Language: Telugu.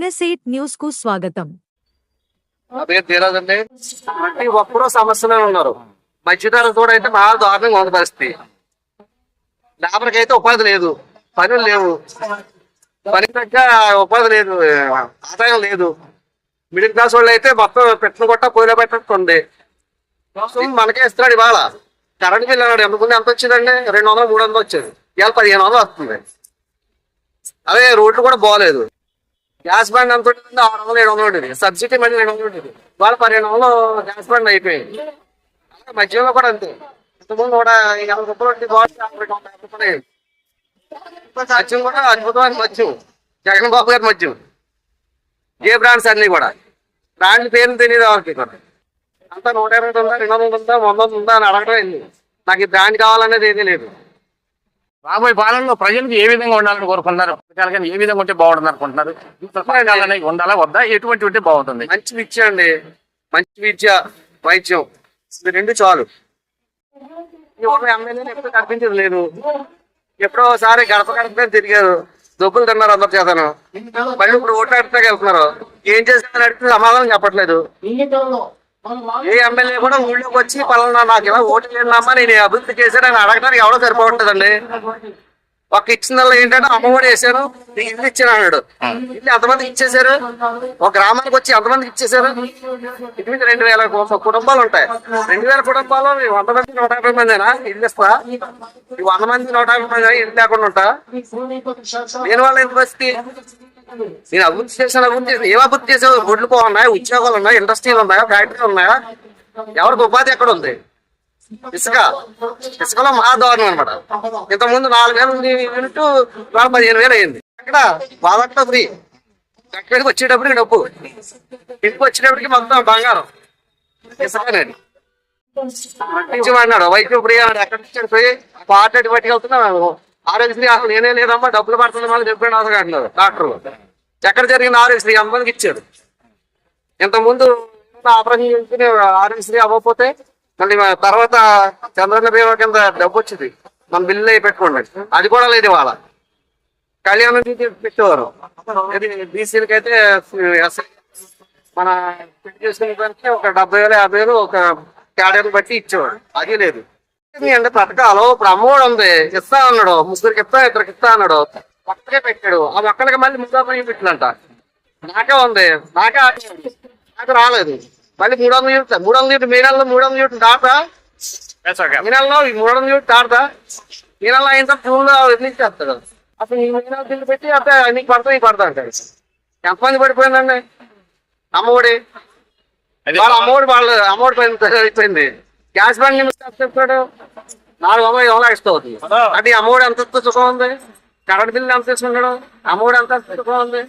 న్యూస్ న్యూస్కు స్వాగతం. అదే తీరాదండి. ప్రతి సమస్యలో ఉన్నారు. మధ్యధర కూడా అయితే మహా దారుణంగా ఉంది పరిస్థితి. లేబర్కి అయితే ఉపాధి లేదు. పనులు లేవు. పని తగ్గ ఉపాధి లేదు. ఆదాయం లేదు. మిడిల్ క్లాస్ వాళ్ళు అయితే మొత్తం పెట్టిన కొట్ట పొయ్యిలో పెట్టకుంది మనకే ఇస్తున్నాడు ఇవాళ. కరెంట్ బిల్ అన్నాడు. ఎంత ఎంత వచ్చిందండి? రెండు వందలు మూడు వందలు వచ్చేది. ఇవాళ పదిహేను వందలు వస్తుంది. అదే రోడ్లు కూడా బాగోలేదు గ్యాస్ బండ్ ఎంత ఉంటుంది ఆరు వందలు ఏడు వందలు ఉంటుంది సబ్సిడీ మళ్ళీ రెండు వందలు ఉంటుంది వాళ్ళ పదిహేను వందలు గ్యాస్ బండ్ అయిపోయింది. అలాగే మధ్యలో కూడా అంతే. ఇంతకుముందు కూడా యాభై రూపాయలు ఉంటుంది గోడ రూపాయలు మద్యం కూడా అద్భుతమైన మద్యం జగన్ బాబు గారి మద్యం ఏ బ్రాండ్స్ అన్ని కూడా. బ్రాండ్ పేరు తెలియదు వాళ్ళకి. కూడా అంతా నూట ఇరవై ఉందా రెండు వందలు ఉందా వంద ఉందా అని అడగడం అయింది నాకు ఈ బ్రాండ్ కావాలనేది ఏదీ లేదు. రాబోయే పాలనలో ప్రజలకు ఏ విధంగా ఉండాలని కోరుకుంటున్నారు? కానీ ఏ విధంగా ఉంటే బాగుంటుంది అనుకుంటున్నారు? ఈ ఉండాలా వద్దా? ఎటువంటి ఉంటే బాగుంటుంది? మంచి విద్య అండి. మంచి విద్య వైద్యం. ఇవి రెండు చాలు. ఈ ఎప్పుడు కనిపించదు లేదు. ఎప్పుడో ఒకసారి గడప గడప తిరిగారు. దొబ్బులు తిన్నారు అందరు చేతను. మళ్ళీ ఇప్పుడు ఓట్లాడితే వెళ్తున్నారు. ఏం చేశారని అడిగితే సమాధానం చెప్పట్లేదు. ఏ ఎమ్మెల్యే కూడా ఊళ్ళోకి వచ్చి పలానా నాకు ఇలా ఓటు లేదమ్మా నేను అభివృద్ధి చేశానని అడగడానికి ఎవడో సరిపోవట్లేదండి. ఒక ఇచ్చిన ఏంటంటే అమ్మఒడి వేసాను నీకు ఇల్లు ఇచ్చాను అన్నాడు. ఇల్లు ఎంతమందికి ఇచ్చేసారు ఒక గ్రామానికి వచ్చి ఎంతమందికి ఇచ్చేసారు ఇటు రెండు వేల కుటుంబాలు ఉంటాయి. రెండు వేల కుటుంబాలు వంద మంది నూట యాభై మందినా? ఇల్లు ఇస్తా. ఈ వంద మంది నూట యాభై మంది ఇల్లు లేకుండా ఉంటా. నేను వాళ్ళ ఎంత పరిస్థితి నేను అభివృద్ధి చేశాను అభివృద్ధి చేసిన ఏం అభివృద్ధి చేసావు రోడ్లు బాగున్నాయా ఉద్యోగాలు ఉన్నాయా? ఇండస్ట్రీలు ఉన్నాయా? ఫ్యాక్టరీలు ఉన్నాయా? ఎవరికి ఉపాధి ఎక్కడ ఉంది? ఇసుక. ఇసుకలో మహా దారుణం అనమాట ఇంతకుముందు ముందు నాలుగు వేలు ఉంది యూనిట్ ఇవాళ పదిహేను వేలు అయింది. అక్కడ బాధట్లో ఫ్రీ. ఎక్కడికి వచ్చేటప్పటికి డబ్బు ఇంటికి వచ్చేటప్పటికి మొత్తం బంగారం. ఇసుకనేది అన్నాడు వైద్యం ఫ్రీ అన్నాడు. ఎక్కడ ఇచ్చాడు ఫ్రీ? పార్టీ పట్టుకెళ్తున్నాను ఆరోగ్యశ్రీ అసలు నేనే లేదమ్మా డబ్బులు పడుతుంది మళ్ళీ చెప్పండి అవసరం అంటున్నారు డాక్టర్లు. ఎక్కడ జరిగిన ఆరోగ్యశ్రీ? ఎంతమందికి ఇచ్చాడు ఇంతకుముందు ముందు ఆపరేషన్ చేసుకుని ఆరోగ్యశ్రీ అవ్వకపోతే మళ్ళీ తర్వాత చంద్రన్న బీమా కింద డబ్బు వచ్చింది. మన బిల్లు పెట్టుకోండి. అది కూడా లేదు ఇవాళ. కళ్యాణం చేసి పెట్టేవారు. ఇది బీసీలకి అయితే మన పెళ్ళి చేసుకునే దానికి ఒక డెబ్బై వేలు యాభై వేలు ఒక క్యాడర్ బట్టి ఇచ్చేవాడు అది లేదు. అంటే పథకాలు ఇప్పుడు అమ్మఒడి ఉంది. ఇస్తా అన్నాడు. ముగ్గురికి ఇస్తా ఇద్దరికి ఇస్తా అన్నాడు. పక్కకే పెట్టాడు. ఆ మొక్కలకి మళ్ళీ ముగ్గురు పని పెట్టినంట నాకే ఉంది. నాకే. నాకు రాలేదు. మళ్ళీ మూడు వందల యూనిట్ మూడు వందల యూనిట్ మీ నెలలో మూడు వందల యూనిట్ దాటా? ఈ నెలలో ఈ మూడు వందల యూనిట్ దాటా? ఈ నెల అయిన తర్వాత జూన్లో ఎన్నిచ్చేస్తాడు అసలు ఈ నెల బిల్లు పెట్టి అప్పుడు నీకు పడతా నీకు పడతా అంటాడు. ఎంతమంది పడిపోయిందండి? అమ్మఒడి. వాళ్ళ అమ్మఒడి వాళ్ళు అమ్మఒడి పైన అయిపోయింది గ్యాస్ బండ్ చెప్తాడు నాలుగు వందల ఐదు వందలు ఎక్స్ట్రా అవుతుంది అంటే అమ్మఒడి ఎంత సుఖం ఉంది? కరెంట్ బిల్లు ఎంత తీసుకుంటాడు? అమ్మఒడి ఎంత సుఖం ఉంది?